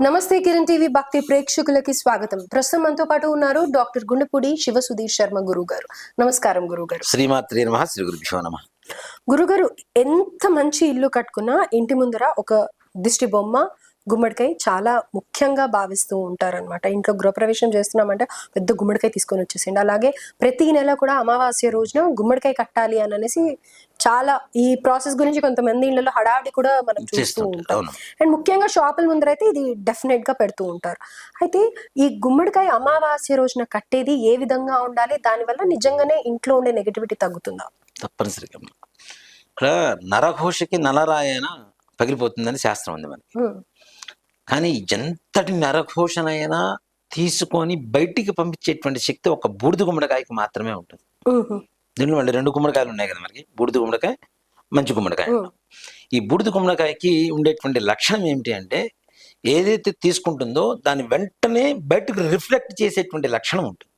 నమస్తే కిరణ్ టీవీ భక్తి ప్రేక్షకులకి స్వాగతం. ప్రస్తుతం మనతో పాటు ఉన్నారు డాక్టర్ గుండెపూడి శివ సుధీర్ శర్మ గురువు గారు నమస్కారం గురువు గారు శ్రీమాత్రి నమ శ్రీ గురుభ్యో నమ. గురుగారు ఎంత మంచి ఇల్లు కట్టుకున్నా ఇంటి ముందర ఒక దిష్టి బొమ్మ గుమ్మడికాయ చాలా ముఖ్యంగా భావిస్తూ ఉంటారన్నమాట. ఇంట్లో గృహప్రవేశం చేస్తున్నామంటే పెద్ద గుమ్మడికాయ తీసుకొని వచ్చేసిండి అలాగే ప్రతి నెల కూడా అమావాస్య రోజున గుమ్మడికాయ కట్టాలి అని అనేసి చాలా ఈ ప్రాసెస్ గురించి కొంతమంది ఇళ్ళలో హడావిడి కూడా మనం చూస్తూ ఉంటాం. అండ్ ముఖ్యంగా షాపుల ముందర అయితే ఇది డెఫినెట్గా పెడుతూ ఉంటారు. అయితే ఈ గుమ్మడికాయ అమావాస్య రోజున కట్టేది ఏ విధంగా ఉండాలి? దానివల్ల నిజంగానే ఇంట్లో ఉండే నెగటివిటీ తగ్గుతుందా? తప్పనిసరిగా. ఇక్కడ నరఘోషకి నలరాయన పగిలిపోతుందని శాస్త్రం ఉంది మనకి. కానీ ఎంతటి నరఘోషనైనా తీసుకొని బయటికి పంపించేటువంటి శక్తి ఒక బూడిద గుమ్మడికాయకి మాత్రమే ఉంటుంది. దీనిలో మళ్ళీ రెండు గుమ్మడికాయలు ఉన్నాయి కదా మనకి? బూడిద గుమ్మడికాయ మంచి గుమ్మడికాయ. ఈ బూడిద గుమ్మడికాయకి ఉండేటువంటి లక్షణం ఏమిటి అంటే ఏదైతే తీసుకుంటుందో దాని వెంటనే బయటకు రిఫ్లెక్ట్ చేసేటువంటి లక్షణం ఉంటుంది.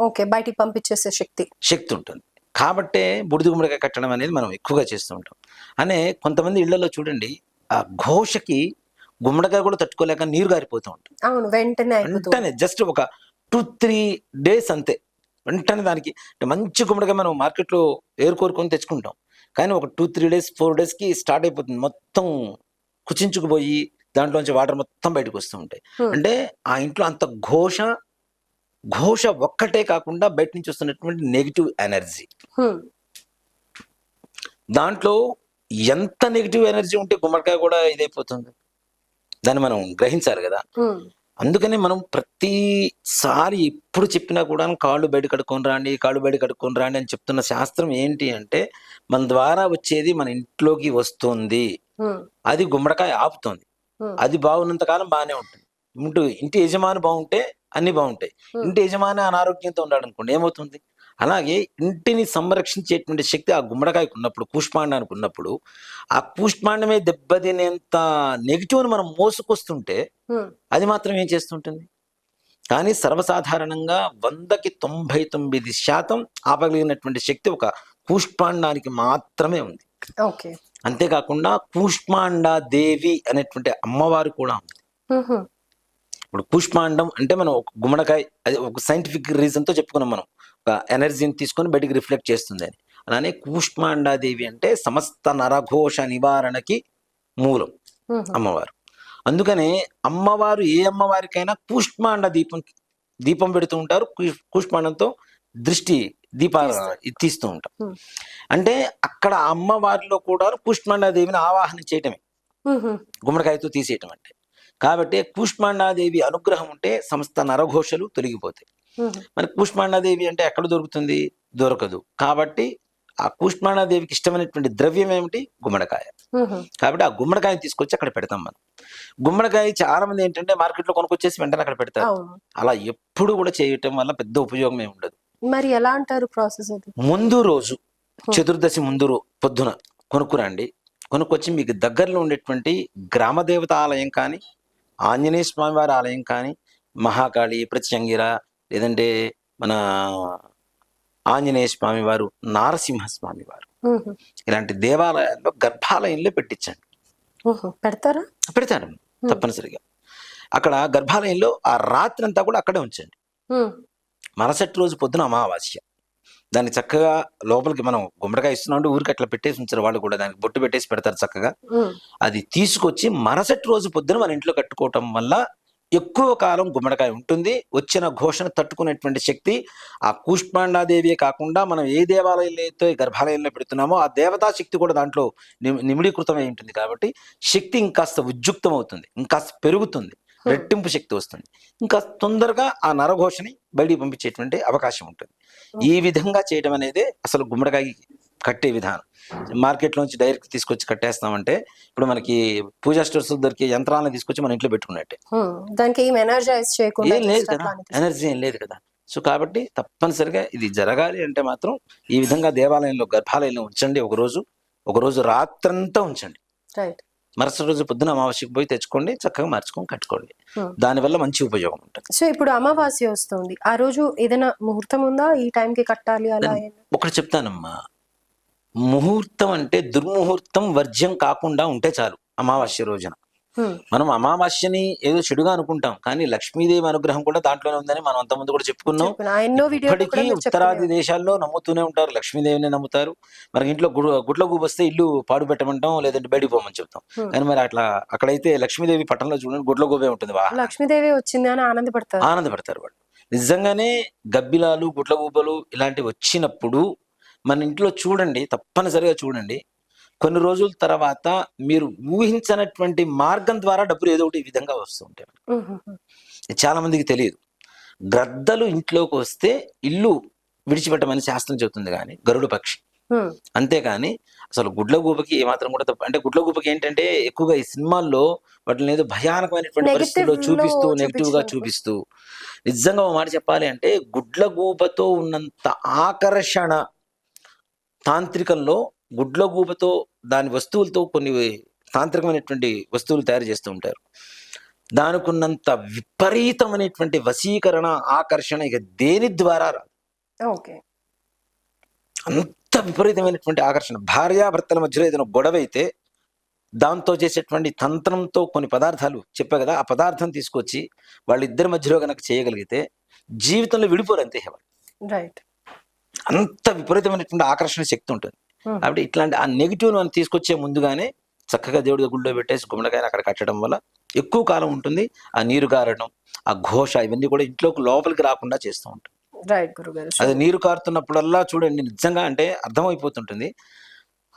ఓకే. బయటికి పంపించేసే శక్తి. శక్తి ఉంటుంది. కాబట్టే బుడిద గుమ్మడికాయ కట్టడం అనేది మనం ఎక్కువగా చేస్తూ ఉంటాం. అనే కొంతమంది ఇళ్ళలో చూడండి ఆ ఘోషకి గుమ్మడికాయ కూడా తట్టుకోలేక నీరు గారిపోతూ ఉంటుంది. అవును వెంటనే వెంటనే జస్ట్ ఒక టూ త్రీ డేస్ అంతే. వెంటనే దానికి మంచి గుమ్మడికాయ మనం మార్కెట్లో ఏరుకోరుకొని తెచ్చుకుంటాం. కానీ ఒక టూ త్రీ డేస్ ఫోర్ డేస్కి స్టార్ట్ అయిపోతుంది. మొత్తం కుచించుకుపోయి దాంట్లోంచి వాటర్ మొత్తం బయటకు వస్తూ ఉంటాయి. అంటే ఆ ఇంట్లో అంత ఘోష ఘోష ఒక్కటే కాకుండా బయట నుంచి వస్తున్నటువంటి నెగిటివ్ ఎనర్జీ. దాంట్లో ఎంత నెగిటివ్ ఎనర్జీ ఉంటే గుమ్మడికాయ కూడా ఇదైపోతుంది. దాన్ని మనం గ్రహించాలి కదా. అందుకనే మనం ప్రతిసారి ఎప్పుడు చెప్పినా కూడా కాళ్ళు బయట కడుక్కొని రాండి కాళ్ళు బయట కడుక్కొని రాండి అని చెప్తున్న శాస్త్రం ఏంటి అంటే మన ద్వారా వచ్చేది మన ఇంట్లోకి వస్తుంది. అది గుమ్మడికాయ ఆపుతుంది. అది బాగున్నంత కాలం బాగానే ఉంటుంది. ఇంటూ ఇంటి యజమాని బాగుంటే అన్ని బాగుంటాయి. ఇంటి యజమాని అనారోగ్యంతో ఉన్నాడు అనుకోండి ఏమవుతుంది? అలాగే ఇంటిని సంరక్షించేటువంటి శక్తి ఆ గుమ్మడికాయకు ఉన్నప్పుడు కూష్మాండానికి ఉన్నప్పుడు ఆ కూష్మాండమే దెబ్బతినేంత నెగిటివ్ని మనం మోసుకొస్తుంటే అది మాత్రం ఏం చేస్తుంటుంది? కానీ సర్వసాధారణంగా వందకి తొంభై తొమ్మిది శాతం ఆపగలిగినటువంటి శక్తి ఒక కూష్మాండానికి మాత్రమే ఉంది. ఓకే. అంతేకాకుండా కూష్మాండ దేవి అనేటువంటి అమ్మవారు కూడా ఉంది. ఇప్పుడు కూష్మాండం అంటే మనం ఒక గుమ్మడికాయ అది ఒక సైంటిఫిక్ రీజన్తో చెప్పుకున్నాం మనం. ఎనర్జీని తీసుకొని బయటికి రిఫ్లెక్ట్ చేస్తుంది అని అలానే కూష్మాండాదేవి అంటే సమస్త నరఘోష నివారణకి మూలం అమ్మవారు. అందుకనే అమ్మవారు ఏ అమ్మవారికైనా కూష్మాండ దీపం దీపం పెడుతూ ఉంటారు. కూష్మాండంతో దృష్టి దీపాలు. తీస్తూ ఉంటాం. అంటే అక్కడ అమ్మవారిలో కూడా కూష్మాండాదేవిని ఆవాహన చేయటమే. గుమ్మడికాయతో తీసేయటం అంటే. కాబట్టి కూష్మాండాదేవి అనుగ్రహం ఉంటే సమస్త నరఘోషలు తొలగిపోతాయి. మరి కూష్మాండాదేవి అంటే ఎక్కడ దొరుకుతుంది? దొరకదు. కాబట్టి ఆ కూష్మాండాదేవికి ఇష్టమైనటువంటి ద్రవ్యం ఏమిటి? గుమ్మడికాయ. కాబట్టి ఆ గుమ్మడికాయ తీసుకొచ్చి అక్కడ పెడతాం మనం. గుమ్మడికాయ చాలా మంది ఏంటంటే మార్కెట్లో కొనుక్కొచ్చేసి వెంటనే అక్కడ పెడతారు. అలా ఎప్పుడు కూడా చేయటం వల్ల పెద్ద ఉపయోగం ఏమి ఉండదు. మరి ఎలా అంటారు ప్రాసెస్ అది? ముందు రోజు చతుర్దశి ముందు పొద్దున కొనుక్కురండి. కొనుక్కొచ్చి మీకు దగ్గరలో ఉండేటువంటి గ్రామదేవత ఆలయం కానీ ఆంజనేయ స్వామి వారి ఆలయం కానీ మహాకాళి ప్రత్యంగిర లేదంటే మన ఆంజనేయ స్వామి వారు నారసింహ స్వామి వారు. ఇలాంటి దేవాలయాల్లో గర్భాలయంలో పెట్టించండి. పెడతారా? పెడతారు. తప్పనిసరిగా. అక్కడ గర్భాలయంలో ఆ రాత్రి అంతా కూడా అక్కడే ఉంచండి. మరుసటి రోజు పొద్దున అమావాస్య. దాన్ని చక్కగా లోపలికి మనం గుమ్మడికాయ ఇస్తున్నాం అంటే ఊరికి అట్లా పెట్టేసి ఉంచారు వాళ్ళు కూడా. దానికి బొట్టు పెట్టేసి పెడతారు చక్కగా. అది తీసుకొచ్చి మరుసటి రోజు పొద్దున మన ఇంట్లో కట్టుకోవటం వల్ల ఎక్కువ కాలం గుమ్మడికాయ ఉంటుంది. వచ్చిన ఘోషను తట్టుకునేటువంటి శక్తి ఆ కూష్మాండాదేవియే కాకుండా మనం ఏ దేవాలయంలో అయితే గర్భాలయంలో పెడుతున్నామో ఆ దేవతా శక్తి కూడా దాంట్లో నిమ్- నిమిడీకృతమై ఉంటుంది కాబట్టి శక్తి ఇంకాస్త ఉద్యుక్తం అవుతుంది ఇంకాస్త పెరుగుతుంది. రెట్టింపు శక్తి వస్తుంది. ఇంకా తొందరగా ఆ నరఘోషని బయటికి పంపించేటువంటి అవకాశం ఉంటుంది. ఈ విధంగా చేయడం అనేది అసలు గుమ్మడికాయ కట్టే విధానం. మార్కెట్లోంచి డైరెక్ట్ తీసుకొచ్చి కట్టేస్తామంటే ఇప్పుడు మనకి పూజా స్టోర్స్ దొరికే యంత్రాలను తీసుకొచ్చి మన ఇంట్లో పెట్టుకున్నట్టే. దానికి ఏం ఎనర్జైజ్ చేయకుండా ఏం లేదు కదా. ఎనర్జీ ఏం లేదు కదా. సో కాబట్టి తప్పనిసరిగా ఇది జరగాలి అంటే మాత్రం ఈ విధంగా దేవాలయంలో గర్భాలయంలో ఉంచండి ఒక రోజు. ఒక రోజు రాత్రంతా ఉంచండి. రైట్ మరుసటి రోజు పొద్దున అమావాస్యకు పోయి తెచ్చుకోండి చక్కగా మార్చుకొని కట్టుకోండి. దానివల్ల మంచి ఉపయోగం ఉంటుంది. సో ఇప్పుడు అమావాస్య వస్తుంది. ఆ రోజు ఏదైనా ముహూర్తం ఉందా? ఈ time కి కట్టాలి అలా? ఒకటి చెప్తానమ్మా. ముహూర్తం అంటే దుర్ముహూర్తం వర్జ్యం కాకుండా ఉంటే చాలు అమావాస్య రోజున. మనం అమావాస్యని ఏదో చెడుగా అనుకుంటాం కానీ లక్ష్మీదేవి అనుగ్రహం కూడా దాంట్లోనే ఉందని మనం అంతకుముందు కూడా చెప్పుకున్నాం. ఇప్పటికీ ఉత్తరాది దేశాల్లో నమ్ముతూనే ఉంటారు లక్ష్మీదేవిని నమ్ముతారు. మరి ఇంట్లో గుడ్ గుడ్ల వస్తే ఇల్లు పాడు పెట్టమంటాం లేదంటే బయటికి పోమని చెప్తాం. కానీ మరి అట్లా అక్కడైతే లక్ష్మీదేవి పట్టణంలో చూడండి గుడ్ల గూబే ఉంటుంది లక్ష్మీదేవి వచ్చింది అని ఆనందపడతారు. ఆనందపడతారు వాళ్ళు. నిజంగానే గబ్బిలాలు గుడ్ల గూబలు ఇలాంటివి వచ్చినప్పుడు మన ఇంట్లో చూడండి తప్పనిసరిగా చూడండి కొన్ని రోజుల తర్వాత మీరు ఊహించనటువంటి మార్గం ద్వారా డబ్బులు ఏదో ఒకటి ఈ విధంగా వస్తూ ఉంటాయి ఉహుహు. ఇది చాలా మందికి తెలియదు గ్రద్దలు ఇంట్లోకి వస్తే ఇల్లు విడిచిపెట్టమని శాస్త్రం చెబుతుంది కానీ గరుడు పక్షి. అంతేకాని అసలు గుడ్ల గూపకి ఏమాత్రం కూడా తప్ప అంటే గుడ్ల గూపకి ఏంటంటే ఎక్కువగా ఈ సినిమాల్లో వాటిని ఏదో భయానకమైనటువంటి పరిస్థితుల్లో చూపిస్తూ నెగిటివ్గా. చూపిస్తూ నిజంగా మాట చెప్పాలి అంటే గుడ్ల గూపతో ఉన్నంత ఆకర్షణ తాంత్రికంలో గుడ్ల గూపతో దాని వస్తువులతో కొన్ని తాంత్రికమైనటువంటి వస్తువులు తయారు చేస్తూ ఉంటారు. దానికి ఉన్నంత విపరీతమైనటువంటి వశీకరణ ఆకర్షణ ఇక దేని ద్వారా రాదు. ఓకే. అంత విపరీతమైనటువంటి ఆకర్షణ. భార్యాభర్తల మధ్యలో ఏదైనా గొడవ అయితే దాంతో చేసేటువంటి తంత్రంతో కొన్ని పదార్థాలు చెప్పా కదా ఆ పదార్థం తీసుకొచ్చి వాళ్ళిద్దరి మధ్యలో కనుక చేయగలిగితే జీవితంలో విడిపోరు అంతే రైట్. అంత విపరీతమైనటువంటి ఆకర్షణ శక్తి ఉంటుంది. కాబట్టి ఇట్లాంటి ఆ నెగిటివ్ మనం తీసుకొచ్చే ముందుగానే చక్కగా దేవుడి గుళ్ళో పెట్టేసి గుమ్మడికాయని అక్కడ కట్టడం వల్ల ఎక్కువ కాలం ఉంటుంది. ఆ నీరు గారడం ఆ ఘోష ఇవన్నీ కూడా ఇంట్లోకి లోపలికి రాకుండా చేస్తూ ఉంటాయి. అది నీరు కారుతున్నప్పుడల్లా చూడండి నిజంగా అంటే అర్థమైపోతుంటుంది.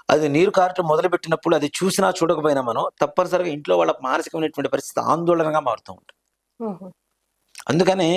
అది నీరు కారటం మొదలుపెట్టినప్పుడు అది చూసినా చూడకపోయినా మనం తప్పనిసరిగా ఇంట్లో వాళ్ళ మానసికమైనటువంటి పరిస్థితి ఆందోళనగా మారుతూ ఉంటుంది. అందుకనే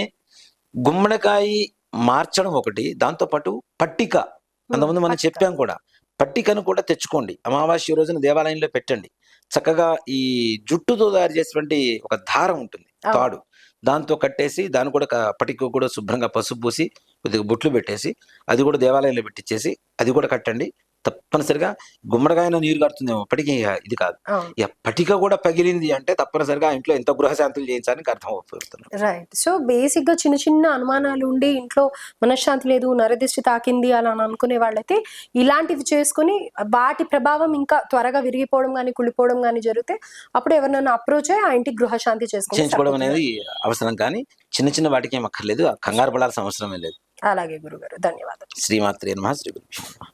గుమ్మడికాయ మార్చడం ఒకటి దాంతోపాటు పట్టిక. అంతకుముందు మనం. చెప్పాం కూడా. పట్టికను కూడా తెచ్చుకోండి. అమావాస్య రోజున దేవాలయంలో పెట్టండి. చక్కగా ఈ జుట్టుతో తయారు చేసినటువంటి ఒక దారం ఉంటుంది. తాడు. దాంతో కట్టేసి దాన్ని కూడా క- పట్టిక కూడా శుభ్రంగా పసుపు పూసి కొద్దిగా బొట్లు పెట్టేసి అది కూడా దేవాలయంలో పెట్టించేసి అది కూడా కట్టండి. తప్పనిసరిగా గుమ్మడికాయన నీరు కడుతుందేమో అప్పటికి ఇది కాదు. అవును ఇక పటిక కూడా పగిలింది అంటే తప్పనిసరిగా ఇంట్లో ఎంత గృహశాంతులు చేయించాలని అర్థం అవుతుంది రైట్ సో బేసిక్గా చిన్న చిన్న అనుమానాలు ఉండి ఇంట్లో మనశ్శాంతి లేదు నరదిష్టి తాకింది అలా అని అనుకునే వాళ్ళైతే ఇలాంటివి చేసుకుని వాటి ప్రభావం ఇంకా త్వరగా విరిగిపోవడం కానీ కుళ్ళిపోవడం కానీ జరిగితే అప్పుడు ఎవరినైనా అప్రోచ్ అయ్యి ఆ ఇంటికి గృహశాంతి చేసుకుని చేయించుకోవడం అనేది అవసరం కానీ చిన్న చిన్న వాటికి ఏం అక్కర్లేదు కంగారు పడాల్సిన అవసరమే లేదు. అలాగే గురుగారు. ధన్యవాదాలు. శ్రీమాత్రే నమ శ్రీ నమః.